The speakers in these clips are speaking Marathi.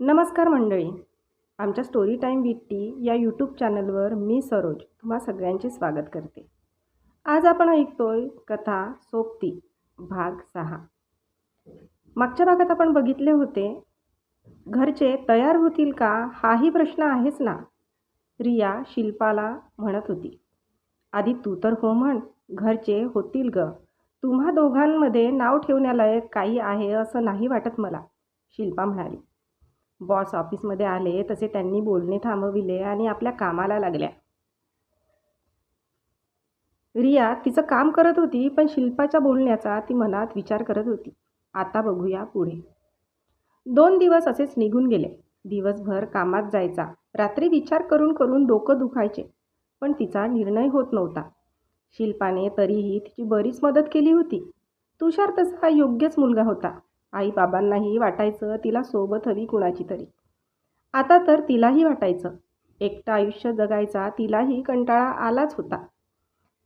नमस्कार मंडळी. आमच्या स्टोरी टाईम विथ टी या यूट्यूब चॅनलवर मी सरोज तुम्हा सगळ्यांचे स्वागत करते. आज आपण ऐकतोय कथा सोबती भाग सहा. मागच्या भागात आपण बघितले होते घरचे तयार होतील का हाही प्रश्न आहेच ना? रिया शिल्पाला म्हणत होती. आधी तू तर हो म्हण घरचे होतील ग. तुम्हा दोघांमध्ये नाव ठेवण्यालायक काही आहे असं नाही वाटत मला शिल्पा म्हणाली. बॉस ऑफिसमध्ये आले तसे त्यांनी बोलणे थांबविले आणि आपल्या कामाला लागल्या. रिया तिचं काम करत होती पण शिल्पाच्या बोलण्याचा ती मनात विचार करत होती. आता बघूया पुढे. दोन दिवस असेच निघून गेले. दिवसभर कामात जायचा. रात्री विचार करून करून डोकं दुखायचे पण तिचा निर्णय होत नव्हता. शिल्पाने तरीही तिची बरीच मदत केली होती. तुषार तसा योग्यच मुलगा होता. आई बाबांनाही वाटायचं तिला सोबत हवी कुणाची तरी. आता तर तिलाही वाटायचं. एकटं आयुष्य जगायचा तिलाही कंटाळा आलाच होता.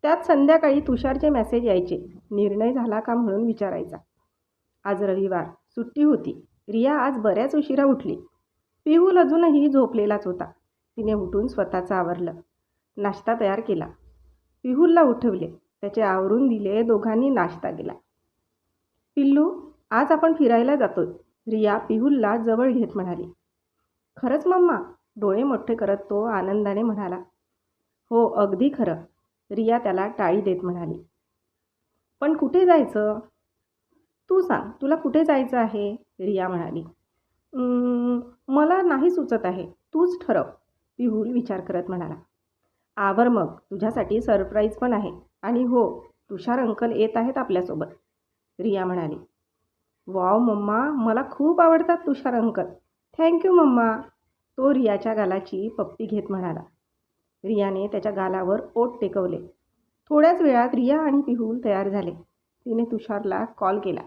त्यात संध्याकाळी तुषारचे मेसेज यायचे. निर्णय झाला का म्हणून विचारायचा. आज रविवार. सुट्टी होती. रिया आज बऱ्याच उशिरा उठली. पिहूल अजूनही झोपलेलाच होता. तिने उठून स्वतःचं आवरलं. नाश्ता तयार केला. पिहूलला उठवले. त्याचे आवरून दिले दोघांनी नाश्ता केला पिल्लू आज आपण फिरायला जातोय. रिया पिहुलला जवळ घेत म्हणाली. खरंच मम्मा? डोळे मोठे करत तो आनंदाने म्हणाला. हो अगदी खरं. रिया त्याला टाळी देत म्हणाली. पण कुठे जायचं? तू सांग तुला कुठे जायचं आहे? रिया म्हणाली. मला नाही सुचत आहे. तूच ठरव. पिहुल विचार करत म्हणाला. आवर मग. तुझ्यासाठी सरप्राईज पण आहे. आणि हो तुषार अंकल येत आहेत आपल्यासोबत. रिया म्हणाली. वाव मम्मा मला खूप आवडतात तुषार अंकल. Thank you mamma. तो रियाच्या गालाची पप्पी घेत म्हणाला. रियाने त्याच्या गालावर ओट टेकवले. थोड्याच वेळात रिया आणि पिहूल तयार झाले. तिने तुषारला कॉल केला.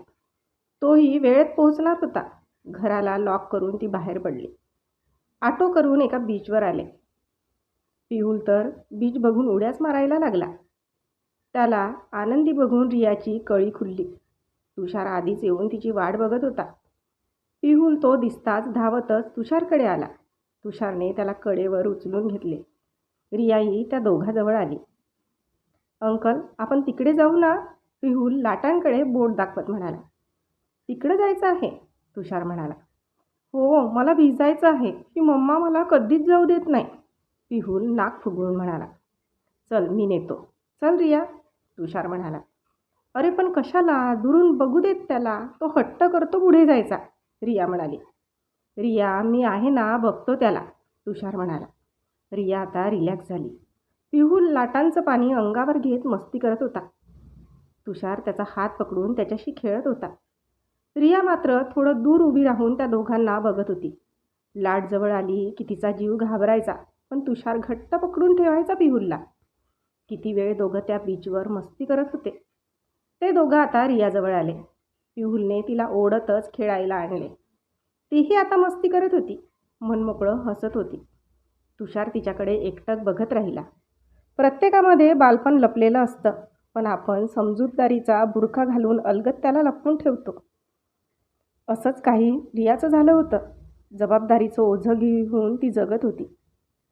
तोही वेळेत पोहोचणार होता. घराला लॉक करून ती बाहेर पडली. ऑटो करून एका बीचवर आले. पिहूल तर बीच बघून उड्याच मारायला लागला. त्याला आनंदी बघून रियाची कळी खुलली. तुषार आधीच येऊन तिची वाट बघत होता. पिहून तो दिसताच धावतच तुषारकडे आला. तुषारने त्याला कडेवर उचलून घेतले. रियाही त्या दोघाजवळ आली. अंकल आपण तिकडे जाऊ ना? पिहूल लाटांकडे बोट दाखवत म्हणाला. तिकडे जायचं आहे? तुषार म्हणाला. हो मला भिजायचं आहे. की मम्मा मला कधीच जाऊ देत नाही. पिहूल नाक फुगवून म्हणाला. चल मी नेतो. चल रिया तुषार म्हणाला. अरे पण कशाला? दुरून बघू देत त्याला. तो हट्ट करतो पुढे जायचा. रिया म्हणाली. रिया मी आहे ना बघतो त्याला तुषार म्हणाला. रिया आता रिलॅक्स झाली. पिहूल लाटांचं पाणी अंगावर घेत मस्ती करत होता. तुषार त्याचा हात पकडून त्याच्याशी खेळत होता. रिया मात्र थोडं दूर उभी राहून त्या दोघांना बघत होती. लाट जवळ आली की तिचा जीव घाबरायचा पण तुषार घट्ट पकडून ठेवायचा पिहूलला किती वेळ दोघं त्या बीचवर मस्ती करत होते. ते दोघं आता रियाजवळ आले. पिहुलने तिला ओढतच खेळायला आणले. तीही आता मस्ती करत होती. मनमोकळं हसत होती. तुषार तिच्याकडे एकटक बघत राहिला. प्रत्येकामध्ये बालपण लपलेलं असतं पण आपण समजूतदारीचा बुरखा घालून अलगत त्याला लपवून ठेवतो. असंच काही रियाचं झालं होतं. जबाबदारीचं ओझं घेऊन ती जगत होती.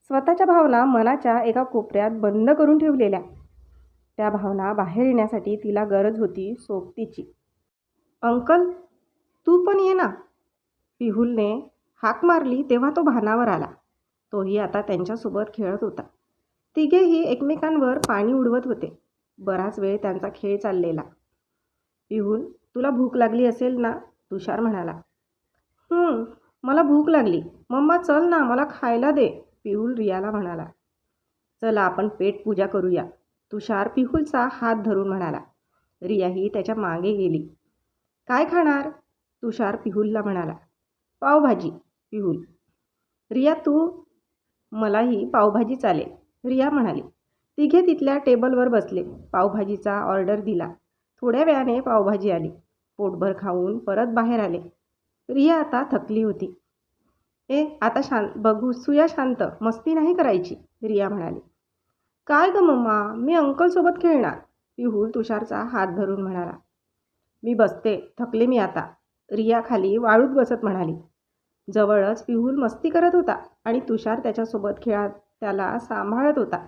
स्वतःच्या भावना मनाच्या एका कोपऱ्यात बंद करून ठेवलेल्या. त्या भावना बाहेर येण्यासाठी तिला गरज होती सोबतीची. अंकल तू पण ये ना. पिहुलने हाक मारली तेव्हा तो भानावर आला. तोही आता त्यांच्यासोबत खेळत होता. तिघेही एकमेकांवर पाणी उडवत होते. बराच वेळ त्यांचा खेळ चाललेला. पिहुल तुला भूक लागली असेल ना? तुषार म्हणाला. मला भूक लागली. मम्मा चल ना मला खायला दे. पिहुल रियाला म्हणाला. चला आपण पेट पूजा करूया. तुषार पिहुलचा हात धरून म्हणाला. रियाही त्याच्यामागे गेली. काय खाणार? तुषार पिहुलला म्हणाला. पावभाजी पिहुल. रिया तू? मलाही पावभाजी चालेल रिया म्हणाली. तिघे तिथल्या टेबलवर बसले. पावभाजीचा ऑर्डर दिला. थोड्या वेळाने पावभाजी आली. पोटभर खाऊन परत बाहेर आले. रिया आता थकली होती. ए आता शांत बघू सुया शांत मस्ती नाही करायची रिया म्हणाली. काय ग मम्मा? मी अंकलसोबत खेळणार. पिहूल तुषारचा हात धरून म्हणाला. मी बसते. थकले मी आता. रिया खाली वाळूत बसत म्हणाली. जवळच पिहूल मस्ती करत होता आणि तुषार त्याच्यासोबत खेळात त्याला सांभाळत होता.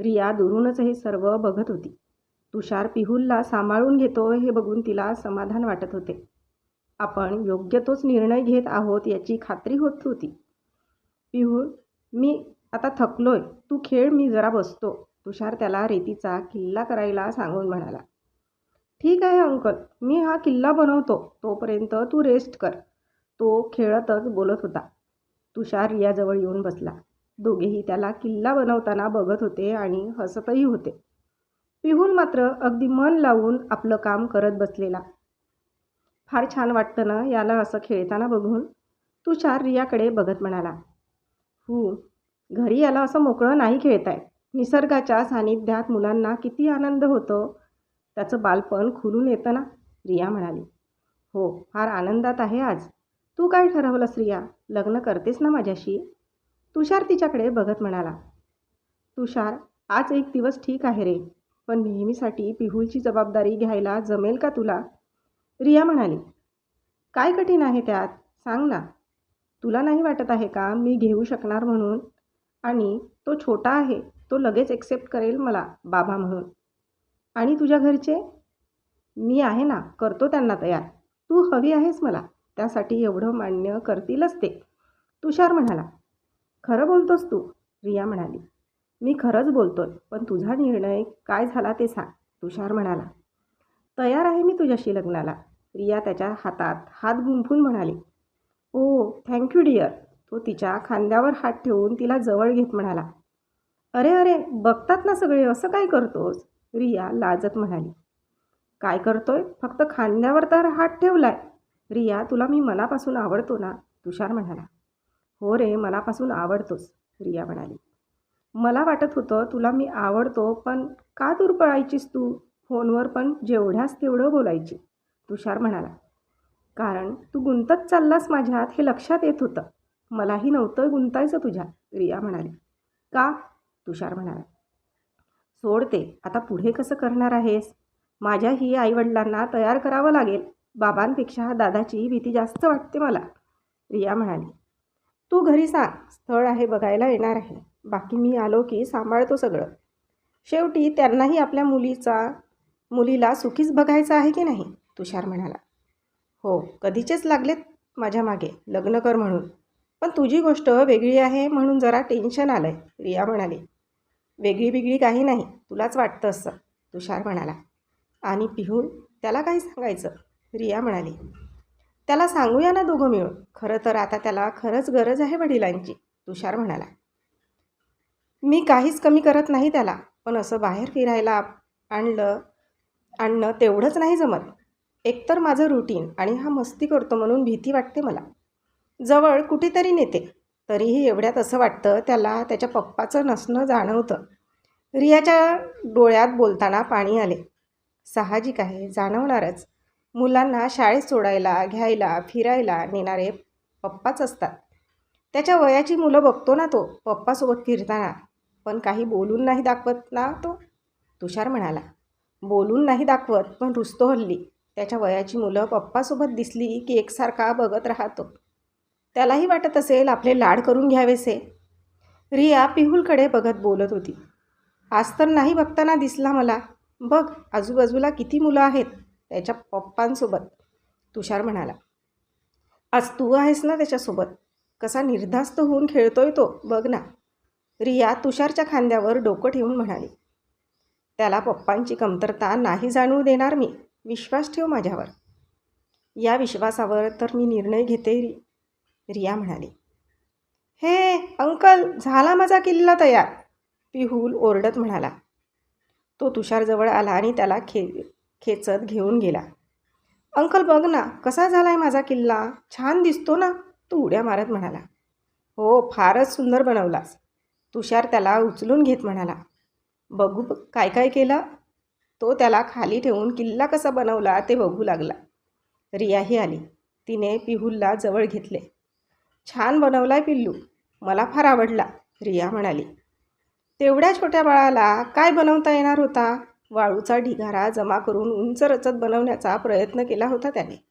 रिया दुरूनच हे सर्व बघत होती. तुषार पिहूलला सांभाळून घेतो हे बघून तिला समाधान वाटत होते. आपण योग्य तोच निर्णय घेत आहोत याची खात्री होत होती. पिहूल मी आता थकलोय. तू खेळ मी जरा बसतो. तुषार त्याला रेतीचा किल्ला करायला सांगून म्हणाला. ठीक आहे अंकल. मी हा किल्ला बनवतो. तोपर्यंत तू रेस्ट कर. तो खेळतच बोलत होता. तुषार रियाजवळ येऊन बसला. दोघेही त्याला किल्ला बनवताना बघत होते आणि हसतही होते. पिहून मात्र अगदी मन लावून आपलं काम करत बसलेला. फार छान वाटतं ना याला असं खेळताना बघून? तुषार रियाकडे बघत म्हणाला. हो घरी याला असं मोकळं नाही खेळताय. निसर्गाच्या सानिध्यात मुलांना किती आनंद होतो? त्याचं बालपण खुलून येतं ना? रिया म्हणाली. हो फार आनंदात आहे आज. तू काय ठरवलंस रिया? लग्न करतेस ना माझ्याशी? तुषार तिच्याकडे बघत म्हणाला. तुषार आज एक दिवस ठीक आहे रे पण नेहमीसाठी पिहूलची जबाबदारी घ्यायला जमेल का तुला? रिया म्हणाली. काय कठीण आहे त्यात? सांग ना. तुला नाही वाटत आहे का मी घेऊ शकणार म्हणून? आणि तो छोटा आहे तो लगेच एक्सेप्ट करेल मला बाबा म्हणून. आणि तुझ्या घरचे? मी आहे ना करतो त्यांना तयार. तू हवी आहेस मला त्यासाठी एवढं मान्य करतीलच ते. तुषार म्हणाला खरं बोलतोस तू रिया म्हणाली. मी खरंच बोलतोय पण तुझा निर्णय काय झाला ते सांग तुषार म्हणाला. तयार आहे मी तुझ्याशी लग्नाला रिया त्याच्या हातात हात गुंफून म्हणाली. Oh thank you dear. तो तिच्या खांद्यावर हात ठेवून तिला जवळ घेत म्हणाला अरे अरे बघतात ना सगळे असं काय करतोस? रिया लाजत म्हणाली काय करतोय? फक्त खांद्यावर तर हात ठेवलाय. रिया तुला मी मनापासून आवडतो ना? तुषार म्हणाला हो रे मनापासून आवडतोस रिया म्हणाली मला वाटत होतं तुला मी आवडतो पण का दूर पळायचीस तू? फोनवर पण जेवढ्यास तेवढं बोलायची. तुषार म्हणाला कारण तू गुंतत चाललास माझ्यात हे लक्षात येत होतं. मलाही नव्हतं गुंतायचं तुझ्या रिया म्हणाली. का? तुषार म्हणाला. सोडते आता पुढे कसं करणार आहेस? माझ्याही आईवडिलांना तयार करावं लागेल. बाबांपेक्षा दादाची भीती जास्त वाटते मला रिया म्हणाली. तू घरी सांग स्थळ आहे बघायला येणार आहे. बाकी मी आलो की सांभाळतो सगळं. शेवटी त्यांनाही आपल्या मुलीचा मुलीला सुखीच बघायचं आहे की नाही? तुषार म्हणाला. हो कधीचेच लागलेत माझ्या मागे लग्न कर म्हणून. पण तुझी गोष्ट वेगळी आहे म्हणून जरा टेन्शन आलं आहे रिया म्हणाली. वेगळी बिगळी काही नाही तुलाच वाटतं असं तुषार म्हणाला. आणि पिहूळ त्याला काही सांगायचं? रिया म्हणाली. त्याला सांगूया ना दोघं मिळून खरं तर आता त्याला खरंच गरज आहे वडिलांची तुषार म्हणाला. मी काहीच कमी करत नाही त्याला पण असं बाहेर फिरायला आणलं आणणं तेवढंच नाही जमत. एकतर माझं रुटीन आणि हा मस्ती करतो म्हणून भीती वाटते मला. जवळ कुठेतरी नेते. तरीही एवढ्यात असं वाटतं त्याला त्याच्या पप्पाचं नसणं जाणवतं. रियाच्या डोळ्यात बोलताना पाणी आले. साहजिक आहे जाणवणारच. मुलांना शाळेत सोडायला घ्यायला फिरायला नेणारे पप्पाच असतात. त्याच्या वयाची मुलं बघतो ना तो पप्पासोबत फिरताना. पण काही बोलून नाही दाखवत ना तो. तुषार म्हणाला बोलून नाही दाखवत पण रुसतो हल्ली त्याच्या वयाची मुलं पप्पासोबत दिसली की एकसारखा बघत राहतो. त्यालाही वाटत असेल आपले लाड करून घ्यावेसे. रिया पिहुलकडे बघत बोलत होती. आज तर नाही बघताना दिसला मला. बघ आजूबाजूला किती मुलं आहेत त्याच्या पप्पांसोबत तुषार म्हणाला. आज तू आहेस ना त्याच्यासोबत. कसा निर्धास्त होऊन खेळतोय तो बघ ना. रिया तुषारच्या खांद्यावर डोकं ठेवून म्हणाली. त्याला पप्पांची कमतरता नाही जाणवू देणार मी. विश्वास ठेव माझ्यावर. या विश्वासावर तर मी निर्णय घेते रिया म्हणाली. हे अंकल झाला माझा किल्ला तयार पिहूल ओरडत म्हणाला. तो तुषारजवळ आला आणि त्याला खे खेचत घेऊन गेला. अंकल बघ ना कसा झाला आहे माझा किल्ला? छान दिसतो ना? तो उड्या मारत म्हणाला. हो फारच सुंदर बनवलास तुषार त्याला उचलून घेत म्हणाला. बघू काय काय केलं? तो त्याला खाली ठेवून किल्ला कसा बनवला ते बघू लागला. रियाही आली. तिने पिहुलला जवळ घेतले. छान बनवलाय पिल्लू. मला फार आवडला रिया म्हणाली. तेवढ्या छोट्या बाळाला काय बनवता येणार होता? वाळूचा ढिगारा जमा करून उंच रचत बनवण्याचा प्रयत्न केला होता त्याने.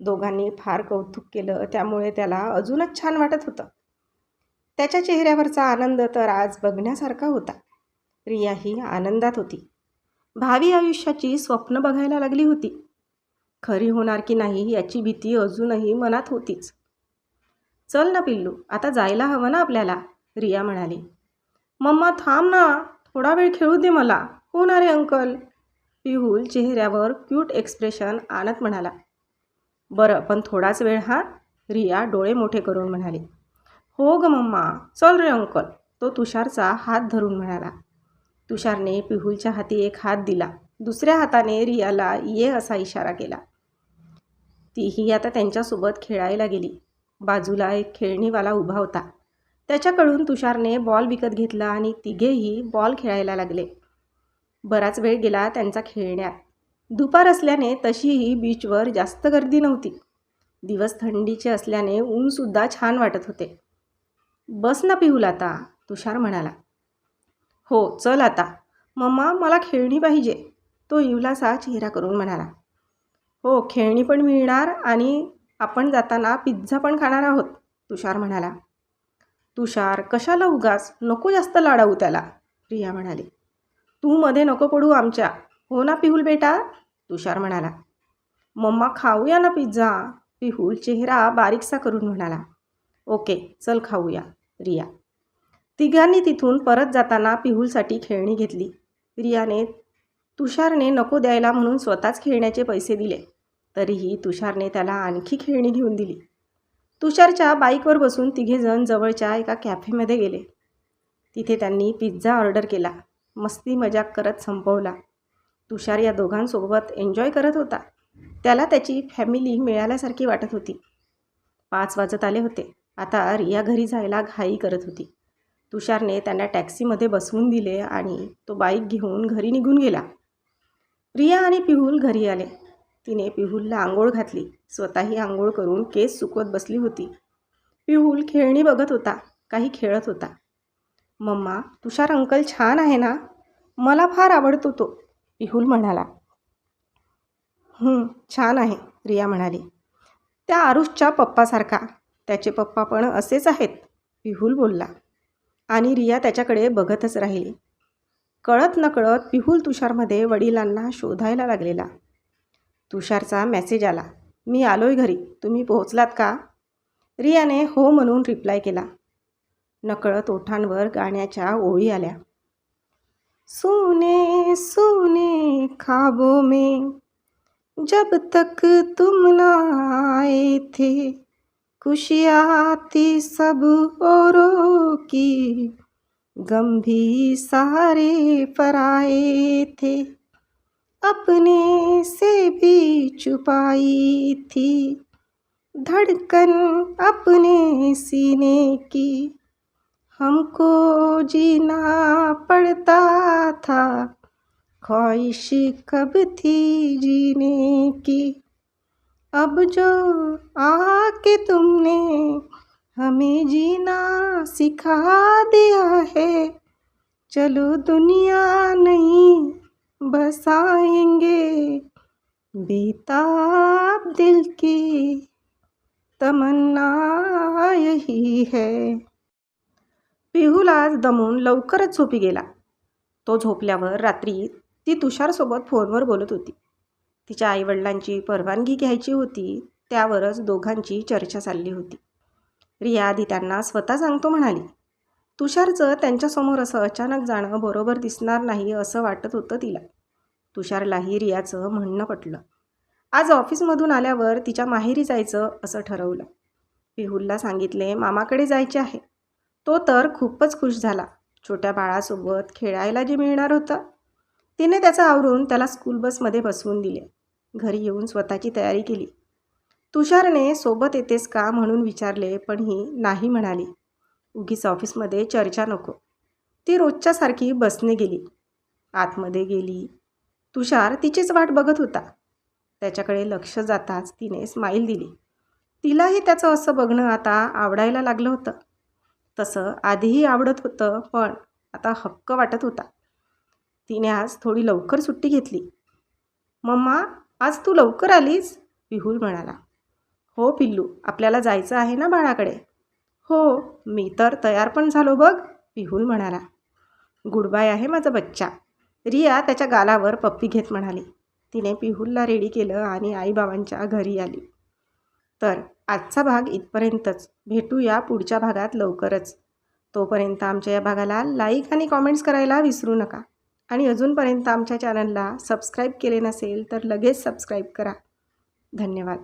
दोघांनी फार कौतुक केलं त्यामुळे त्याला अजूनच छान वाटत होतं. त्याच्या चेहऱ्यावरचा आनंद तर आज बघण्यासारखा होता. रियाही आनंदात होती. भावी आयुष्याची स्वप्न बघायला लागली होती. खरी होणार की नाही याची भीती अजूनही मनात होतीच. चल ना पिल्लू आता जायला हवं ना आपल्याला रिया म्हणाली. मम्मा थांब ना थोडा वेळ खेळू दे मला. हो कोण अरे अंकल. पिहुल चेहऱ्यावर क्यूट एक्सप्रेशन आणत म्हणाला. बरं पण थोडाच वेळ हा रिया डोळे मोठे करून म्हणाली. हो ग मम्मा चल रे अंकल तो तुषारचा हात धरून म्हणाला. तुषारने पिहुलच्या हाती एक हात दिला. दुसऱ्या हाताने रियाला ये असा इशारा केला. तीही आता त्यांच्यासोबत खेळायला गेली. बाजूला एक खेळणीवाला उभा होता. त्याच्याकडून तुषारने बॉल विकत घेतला आणि तिघेही बॉल खेळायला लागले. बराच वेळ गेला त्यांचा खेळण्यात. दुपार असल्याने तशीही बीचवर जास्त गर्दी नव्हती. दिवस थंडीचे असल्याने ऊनसुद्धा छान वाटत होते. बस ना पिहूल आता तुषार म्हणाला. हो चल आता. मम्मा मला खेळणी पाहिजे. तो इवलासा चेहरा करून म्हणाला. हो खेळणी पण मिळणार आणि आपण जाताना पिझ्झा पण खाणार आहोत तुषार म्हणाला. तुषार कशाला उगास नको जास्त लाडावू त्याला प्रिया म्हणाली. तू मध्ये नको पडू आमच्या. हो ना पिहुल बेटा? तुषार म्हणाला. मम्मा खाऊया ना पिझ्झा? पिहुल चेहरा बारीकसा करून म्हणाला. ओके चल खाऊया रिया. तिघांनी तिथून परत जाताना पिहुलसाठी खेळणी घेतली. रियाने तुषारने नको द्यायला म्हणून स्वतःच खेळण्याचे पैसे दिले. तरीही तुषारने त्याला आणखी खेळणी घेऊन दिली. तुषारच्या बाईकवर बसून तिघेजण जवळच्या एका कॅफेमध्ये गेले. तिथे त्यांनी पिझ्झा ऑर्डर केला. मस्ती मजाक करत संपवला. तुषार या दोघांसोबत एन्जॉय करत होता. त्याला त्याची फॅमिली मिळाल्यासारखी वाटत होती. पाच वाजत आले होते. आता रिया घरी जायला घाई करत होती. तुषारने त्यांना टॅक्सीमध्ये बसवून दिले आणि तो बाईक घेऊन घरी निघून गेला. रिया आणि पिहुल घरी आले. तिने पिहुलला आंघोळ घातली. स्वतःही आंघोळ करून केस सुकवत बसली होती. पिहुल खेळणी बघत होता काही खेळत होता. मम्मा तुषार अंकल छान आहे ना? मला फार आवडतो तो पिहुल म्हणाला. छान आहे रिया म्हणाली. त्या आरुषच्या पप्पासारखा त्याचे पप्पा पण असेच आहेत पिहुल बोलला. आणि रिया त्याच्याकडे बघतच राहिली. कळत नकळत पिहुल तुषारमध्ये वडिलांना शोधायला लागलेला. तुषारचा मेसेज आला. मी आलोय घरी. तुम्ही पोहोचलात का? रियाने हो म्हणून रिप्लाय केला. नकळत ओठांवर गाण्याच्या ओळी आल्या. सोने सोने खाबो में जब तक तुम ना आए थे खुशियाँ थी सब औरों की गम भी सारे पराए थे। अपने से भी छुपाई थी। धड़कन अपने सीने की हमको जीना पड़ता था। ख्वाहिश कब थी जीने की? अब जो आके तुमने हमें जीना सिखा दिया है, चलो दुनिया नहीं बसाएंगे। बेताब दिल की तमन्ना यही है। पिहुल आज दमून लवकरच झोपी गेला. तो झोपल्यावर रात्री ती तुषारसोबत फोनवर बोलत होती. तिच्या आईवडिलांची परवानगी घ्यायची होती त्यावरच दोघांची चर्चा चालली होती. रिया आधी त्यांना स्वतः सांगतो म्हणाली तुषारचं त्यांच्यासमोर असं अचानक जाणं बरोबर दिसणार नाही असं वाटत होतं तिला. तुषारलाही रियाचं म्हणणं पटलं. आज ऑफिसमधून आल्यावर तिच्या माहेरी जायचं असं ठरवलं. पिहुलला सांगितले मामाकडे जायचे आहे. तो तर खूपच खुश झाला. छोट्या बाळासोबत खेळायला जे मिळणार होतं. तिने त्याचं आवरून त्याला स्कूल बसमध्ये बसवून दिले. घरी येऊन स्वतःची तयारी केली. तुषारने सोबत येतेस का? म्हणून विचारले पण ही नाही म्हणाली. उगीच ऑफिसमध्ये चर्चा नको. ती रोजच्यासारखी बसने गेली. आतमध्ये गेली. तुषार तिचीच वाट बघत होता. त्याच्याकडे लक्ष जाताच तिने स्माईल दिली. तिलाही त्याचं असं बघणं आता आवडायला लागलं होतं. तसं आधीही आवडत होतं पण आता हक्क वाटत होता. तिने आज थोडी लवकर सुट्टी घेतली. मम्मा आज तू लवकर आलीस? पिहुल म्हणाला. हो पिल्लू आपल्याला जायचं आहे ना बाळाकडे? हो मी तर तयार पण झालो बघ पिहूल म्हणाला. गुडबाय आहे माझा बच्चा. रिया त्याच्या गालावर पप्पी घेत म्हणाली. तिने पिहूलला रेडी केलं आणि आईबाबांच्या घरी आली. तर आजचा भाग इथपर्यंतच. भेटूया पुढच्या भागात लवकरच. तोपर्यंत आमच्या या भागाला लाईक आणि कॉमेंट्स करायला विसरू नका. आणि अजूनपर्यंत आमच्या चॅनलला सबस्क्राईब केले नसेल तर लगेच सबस्क्राईब करा. धन्यवाद.